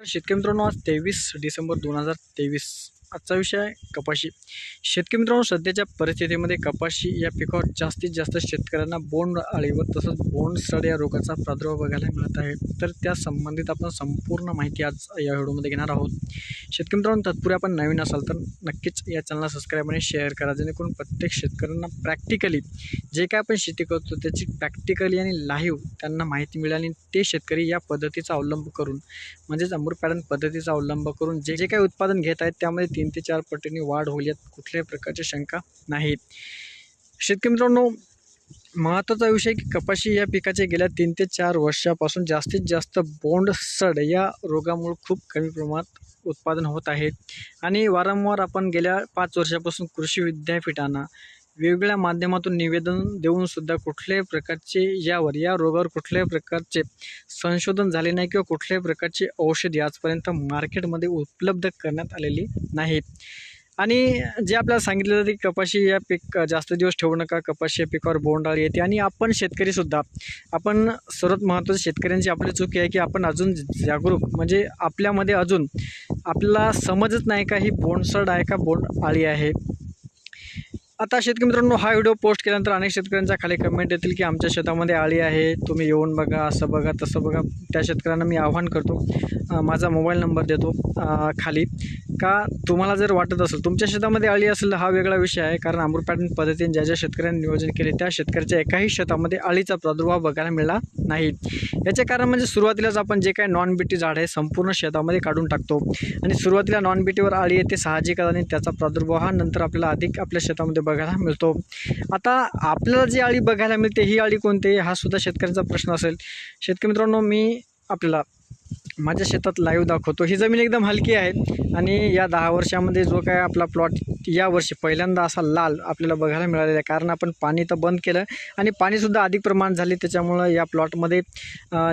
तर शेतकरी मित्रांनो आज तेवीस डिसेंबर दोन हजार तेवीस. आजचा विषय आहे कपाशी. शेतकरी मित्रांनो सध्याच्या परिस्थितीमध्ये कपाशी या पिकावर जास्तीत जास्त शेतकऱ्यांना बोंड आळी व तसंच बोंड सड या रोगाचा प्रादुर्भाव बघायला मिळत आहे. तर त्या संबंधित आपण संपूर्ण माहिती आज या व्हिडिओमध्ये घेणार आहोत. शेतकरी मित्रांनो तत्पूर्वी आपण नवीन असाल तर नक्कीच या चॅनलला सबस्क्राईब आणि शेअर करा जेणेकरून प्रत्येक शेतकऱ्यांना प्रॅक्टिकली जे काय आपण शेती करतो त्याची प्रॅक्टिकली आणि लाईव्ह त्यांना माहिती मिळेल आणि ते शेतकरी या पद्धतीचा अवलंब करून म्हणजेच अमृत पॅटर्न पद्धतीचा अवलंब करून जे जे काही उत्पादन घेत आहेत त्यामध्ये तीन ते चार पटीने वाढ होईल यात कुठल्याही प्रकारची शंका नाहीत. शेतकरी मित्रांनो महत्त्वाचा विषय की कपाशी या पिकाचे गेल्या तीन ते चार वर्षापासून जास्तीत जास्त बोंड सड या रोगामुळे खूप कमी प्रमाणात उत्पादन होत आहे. आणि वारंवार आपण गेल्या पाच वर्षापासून कृषी विद्यापीठांना वेगवेगळ्या माध्यमातून निवेदन देऊन सुद्धा कुठल्याही प्रकारचे यावर या रोगावर कुठल्याही प्रकारचे संशोधन झाले नाही किंवा कुठल्याही प्रकारचे औषध आजपर्यंत मार्केटमध्ये उपलब्ध करण्यात आलेली नाहीत. आणि जे आपल्याला सांगितलं जातं की कपाशी या पीक जास्त दिवस ठेवू नका कपाशी या पिकावर बोंडाळी येते आणि आपण शेतकरीसुद्धा आपण सर्वात महत्त्वाचं शेतकऱ्यांची आपली चूक आहे की आपण अजून जागरूक म्हणजे आपल्यामध्ये अजून आपल्याला समजच नाही का ही बोंडसड आहे का बोंड आळी आहे. आता शेतकरी मित्रांनो हा व्हिडिओ पोस्ट केल्यानंतर अनेक शेतकऱ्यांच्या खाली कमेंट येतील की आमच्या शेतामध्ये आळी आहे तुम्ही येऊन बघा असं बघा तसं बघा. त्या शेतकऱ्यांना मी आव्हान करतो. माझा मोबाईल नंबर देतो खाली. का तुम्हाला जर वाटत असेल तुमच्या शेतामध्ये आळी असेल हा वेगळा विषय आहे. कारण अमृत पॅटर्न पद्धतीने ज्या ज्या शेतकऱ्यांनी नियोजन केले त्या शेतकऱ्याच्या एकाही शेतामध्ये आळीचा प्रादुर्भाव बघायला मिळाला नाही. याचे कारण म्हणजे सुरुवातीलाच आपण जे काही नॉन बीटी झाड आहे संपूर्ण शेतामध्ये काढून टाकतो. आणि सुरुवातीला नॉन बीटीवर आळी येते साहजिकच आणि त्याचा प्रादुर्भाव हा नंतर आपल्याला अधिक आपल्या शेतामध्ये बघायला मिळतो. आता आपल्याला जी अळी बघायला मिळते ही अळी कोणती हा सुद्धा शेतकऱ्यांचा प्रश्न असेल. शेतकरी मित्रांनो मी आपल्याला माझ्या शेतात लाईव्ह दाखवतो. ही जमीन एकदम हलकी आहे आणि या दहा वर्षामध्ये जो काय आपला प्लॉट या वर्षी पहिल्यांदा असा लाल आपल्याला बघायला मिळालेला आहे. कारण आपण पाणी तर बंद केलं आणि पाणीसुद्धा अधिक प्रमाण झाले. त्याच्यामुळं या प्लॉटमध्ये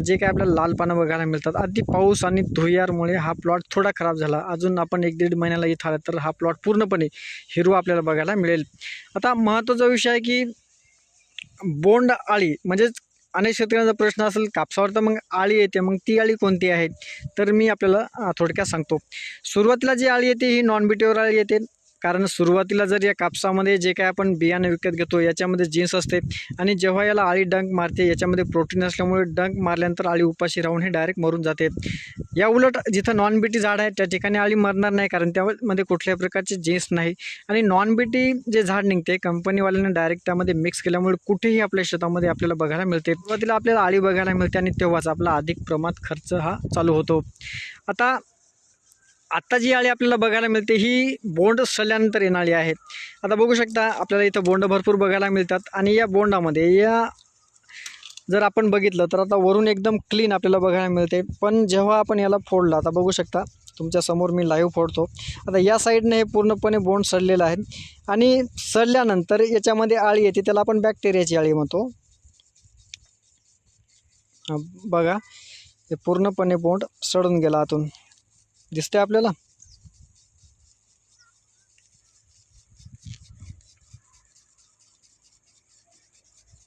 जे काय आपल्याला लाल पानं बघायला मिळतात. अगदी पाऊस आणि धुयारमुळे हा प्लॉट थोडा खराब झाला. अजून आपण एक दीड महिन्याला इथं आला तर हा प्लॉट पूर्णपणे हिरवा आपल्याला बघायला मिळेल. आता महत्त्वाचा विषय आहे की बोंड आळी म्हणजेच अनेक शेतकऱ्यांचा प्रश्न असेल कापसावर तर मग आळी येते. मग ती आळी कोणती आहे? तर मी आपल्याला थोडक्यात सांगतो. सुरुवातीला जी आळी येते ही नॉन बिटेवर आळी येते. कारण सुरुवातीला जर या कापसामध्ये जे काय आपण बियाणं विकत घेतो याच्यामध्ये जीन्स असते आणि जेव्हा याला आळी डंक मारते याच्यामध्ये प्रोटीन असल्यामुळे डंक मारल्यानंतर आळी उपाशी राहून हे डायरेक्ट मरून जाते. या उलट जिथं नॉन बीटी झाड आहे त्या ठिकाणी आळी मरणार नाही कारण त्यामध्ये कुठल्याही प्रकारचे जीन्स नाही आणि नॉन बीटी जे झाड निघते कंपनीवाल्याने डायरेक्ट त्यामध्ये मिक्स केल्यामुळे कुठेही आपल्या शेतामध्ये आपल्याला बघायला मिळते. सुरुवातीला आपल्याला आळी बघायला मिळते आणि तेव्हाच आपला अधिक प्रमाणात खर्च हा चालू होतो. आता आत्ता जी आळी आपल्याला बघायला मिळते ही बोंड सल्यानंतर येणारी आहे. आता बघू शकता आपल्याला इथं बोंड भरपूर बघायला मिळतात. आणि या बोंडामध्ये या जर आपण बघितलं तर आता वरून एकदम क्लीन आपल्याला बघायला मिळते. पण जेव्हा आपण याला फोडलं आता बघू शकता तुमच्यासमोर मी लाईव्ह फोडतो. आता या साईडने हे पूर्णपणे बोंड सडलेलं आहे. आणि सडल्यानंतर याच्यामध्ये आळी येते त्याला आपण बॅक्टेरियाची आळी म्हणतो. बघा हे पूर्णपणे बोंड सडून गेला आतून. दिसते आपल्याला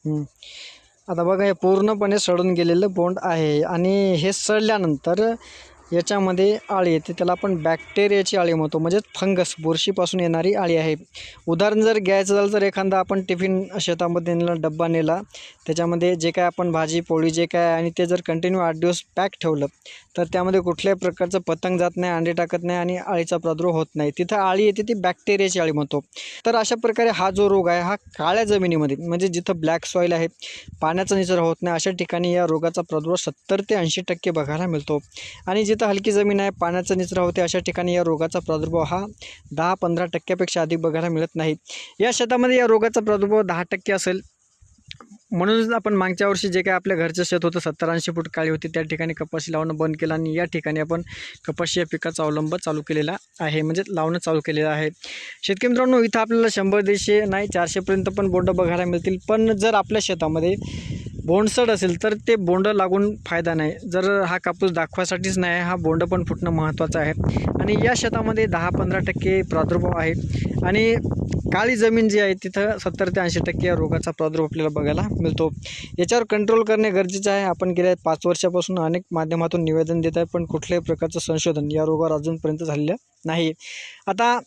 हम्म. आता बघा हे पूर्णपणे सडून गेलेलं बोंड आहे आणि हे सडल्यानंतर याच्यामध्ये आळी येते त्याला आपण बॅक्टेरियाची आळी म्हणतो. म्हणजेच फंगस बुरशीपासून येणारी आळी आहे. उदाहरण जर घ्यायचं झालं तर एखादा आपण टिफिन शेतामध्ये नेला डब्बा नेला त्याच्यामध्ये जे काय आपण भाजी पोळी जे काय आणि ते जर कंटिन्यू आठ दिवस पॅक ठेवलं तर त्यामध्ये कुठल्याही प्रकारचं पतंग जात नाही अंडे टाकत नाही आणि आळीचा प्रादुर्भाव होत नाही. तिथं आळी येते ती बॅक्टेरियाची आळी म्हणतो. तर अशा प्रकारे हा जो रोग आहे हा काळ्या जमिनीमध्ये म्हणजे जिथं ब्लॅक सॉईल आहे पाण्याचा निचरा होत नाही अशा ठिकाणी या रोगाचा प्रादुर्भाव सत्तर ते ऐंशी टक्के बघायला मिळतो. आणि जिथं हलकी जमीन आहे पाण्याचा निचरा होते. अशा ठिकाणी या रोगाचा प्रादुर्भाव हा दहा पंधरा टक्क्यापेक्षा अधिक बघायला मिळत नाही. या शेतामध्ये या रोगाचा प्रादुर्भाव दहा टक्के असेल. म्हणूनच आपण मागच्या वर्षी जे काय आपल्या घरचं शेत होतं सत्तर ऐंशी फूट काळी होती त्या ठिकाणी कपाशी लावणं बंद केलं आणि या ठिकाणी आपण कपाशी या पिकाचा अवलंब चालू केलेला आहे. म्हणजे लावणं चालू केलेलं आहे. शेतकरी मित्रांनो इथं आपल्याला शंभर दीडशे नाही चारशेपर्यंत पण बोंड बघायला मिळतील. पण जर आपल्या शेतामध्ये बोंडसड असेल तर ते बोंड लागून फायदा नाही. जर हा कापूस दाखवासाठीच नाही हा बोंड पण फुटणं महत्त्वाचं आहे. आणि या शेतामध्ये दहा पंधरा टक्के प्रादुर्भाव आहे. आणि काळी जमीन जी आहे तिथं सत्तर ते ऐंशी टक्के या रोगाचा प्रादुर्भाव आपल्याला बघायला मिळतो. याच्यावर कंट्रोल करणे गरजेचं आहे. आपण गेल्या पाच वर्षापासून अनेक माध्यमातून निवेदन देत आहे पण कुठल्याही प्रकारचं संशोधन या रोगावर अजूनपर्यंत झालेलं नाही. आता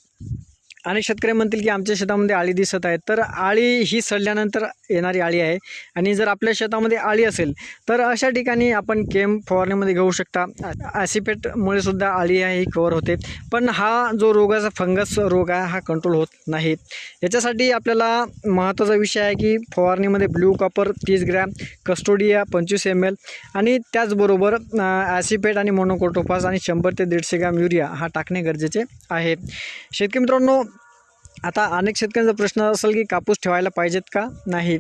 आणि शेतकरी म्हणतील की आमच्या शेतामध्ये आळी दिसत आहे तर आळी ही सडल्यानंतर येणारी आळी आहे. आणि जर आपल्या शेतामध्ये आळी असेल तर अशा ठिकाणी आपण केम फवारणीमध्ये घेऊ शकता. ॲसिपेटमुळे सुद्धा आळी आहे ही कवर होते. पण हा जो रोगाचा फंगस रोग आहे हा कंट्रोल होत नाही. याच्यासाठी आपल्याला महत्त्वाचा विषय आहे की फवारणीमध्ये ब्ल्यू कॉपर तीस ग्रॅम कस्टोडिया पंचवीस एम एल आणि त्याचबरोबर ॲसिपेट आणि मोनोकोटोफास आणि शंभर ते दीडशे ग्रॅम युरिया हा टाकणे गरजेचे आहे. शेतकरी मित्रांनो आता अनेक शेतकऱ्यांचा प्रश्न असेल की कापूस ठेवायला पाहिजेत का? नाही.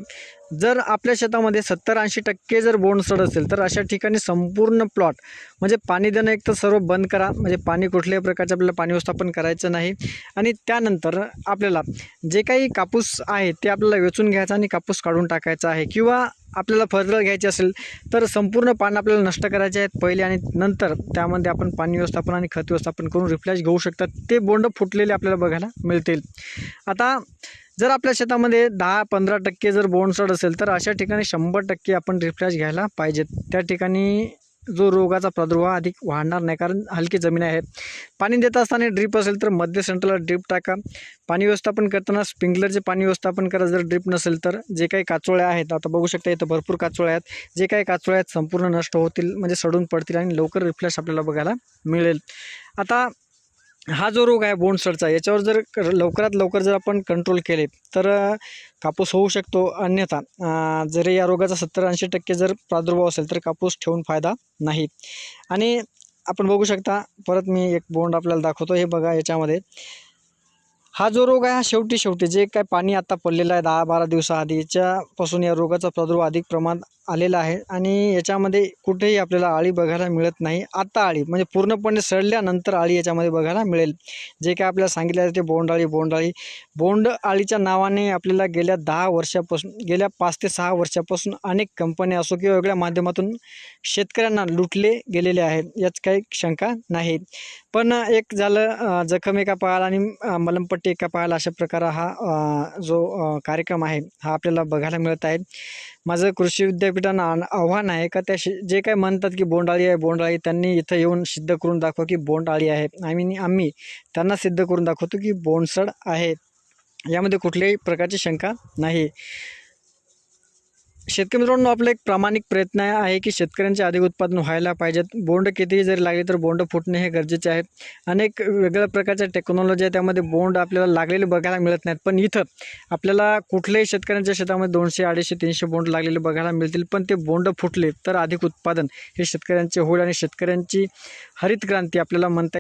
जर आपल्या शेतामध्ये सत्तर ऐंशी टक्के जर बोंडसड असेल तर अशा ठिकाणी संपूर्ण प्लॉट म्हणजे पाणी देणं एक तर सर्व बंद करा. म्हणजे पाणी कुठल्याही प्रकारचे आपल्याला पाणी व्यवस्थापन करायचं नाही. आणि त्यानंतर आपल्याला जे काही कापूस आहे ते आपल्याला वेचून घ्यायचा आणि कापूस काढून टाकायचा आहे. किंवा आपल्याला फळझळ घ्यायची असेल तर संपूर्ण पान आपल्याला नष्ट करायचे आहेत पहिले आणि नंतर त्यामध्ये आपण पाणी व्यवस्थापन आणि खत व्यवस्थापन करून रिफ्लॅश घेऊ शकतात ते बोंड फुटलेले आपल्याला बघायला मिळतील. आता जर आपल्या शेतामध्ये दहा पंधरा टक्के जर बोंडसड असेल तर अशा ठिकाणी शंभर टक्के आपण रिफ्लॅश घ्यायला पाहिजेत. त्या ठिकाणी जो रोगाचा प्रादुर्भाव अधिक वाढणार नाही कारण हलकी जमीन आहे. पाणी देत असताना ड्रीप असेल तर मध्य सेंटरला ड्रीप टाका. पाणी व्यवस्थापन करताना स्प्रिंकलरचे पाणी व्यवस्थापन करा जर ड्रीप नसेल तर. जे काही काचोळ्या आहेत आता बघू शकता इथं भरपूर काचोळ्या आहेत. जे काही काचोळ्या आहेत संपूर्ण नष्ट होतील म्हणजे सडून पडतील आणि लवकर रिफ्लॅश आपल्याला बघायला मिळेल. आता हा जो रोग आहे बोंडसडचा याच्यावर जर क- लवकरात लवकर जर आपण कंट्रोल केले तर कापूस होऊ शकतो. अन्यथा जरी जर या रोगाचा सत्तर ऐंशी टक्के जर प्रादुर्भाव असेल तर कापूस ठेवून फायदा नाही. आणि आपण बघू शकता परत मी एक बोंड आपल्याला दाखवतो. हे बघा याच्यामध्ये. हा जो रोग आहे हा शेवटी शेवटी जे काय पाणी आता पडलेलं आहे दहा बारा दिवसाआधी याच्यापासून या रोगाचा प्रादुर्भाव अधिक प्रमाणात आलेला आहे आणि याच्यामध्ये कुठेही आपल्याला आळी बघायला मिळत नाही. आता आळी म्हणजे पूर्णपणे सडल्यानंतर आळी याच्यामध्ये बघायला मिळेल. जे काय आपल्याला सांगितलं आहे ते बोंडाळी बोंडाळी बोंड आळीच्या नावाने आपल्याला गेल्या दहा वर्षापासून गेल्या पाच ते सहा वर्षापासून अनेक कंपन्या असो किंवा वेगळ्या माध्यमातून शेतकऱ्यांना लुटले गेलेले आहेत. यात काही शंका नाही. पण एक झालं जखम एका पायाला आणि मलमपट्टी टेका पायाला अशा प्रकार हा जो कार्यक्रम आहे हा आपल्याला बघायला मिळत आहे माझं कृषी विद्यापीठानं आव्हान आहे का त्या जे काय म्हणतात की बोंडाळी आहे बोंडाळी त्यांनी इथं येऊन सिद्ध करून दाखवा की बोंडाळी आहे. आम्ही आम्ही त्यांना सिद्ध करून दाखवतो की बोंडसड आहे. यामध्ये कुठल्याही प्रकारची शंका नाही. शेतकरी मित्रांनो आपला एक प्रामाणिक प्रयत्न आहे की शेतकऱ्यांचे अधिक उत्पादन व्हायला पाहिजेत. बोंड कितीही जरी लागले तर बोंड फुटणे हे गरजेचे आहे. अनेक वेगळ्या प्रकारच्या टेक्नॉलॉजी आहे त्यामध्ये बोंड आपल्याला लागलेले बघायला मिळत नाहीत. पण इथं आपल्याला कुठल्याही शेतकऱ्यांच्या शेतामध्ये दोनशे अडीचशे तीनशे बोंड लागलेले बघायला मिळतील. पण ते बोंड फुटले तर अधिक उत्पादन हे शेतकऱ्यांचे होईल आणि शेतकऱ्यांची हरित क्रांती आपल्याला म्हणता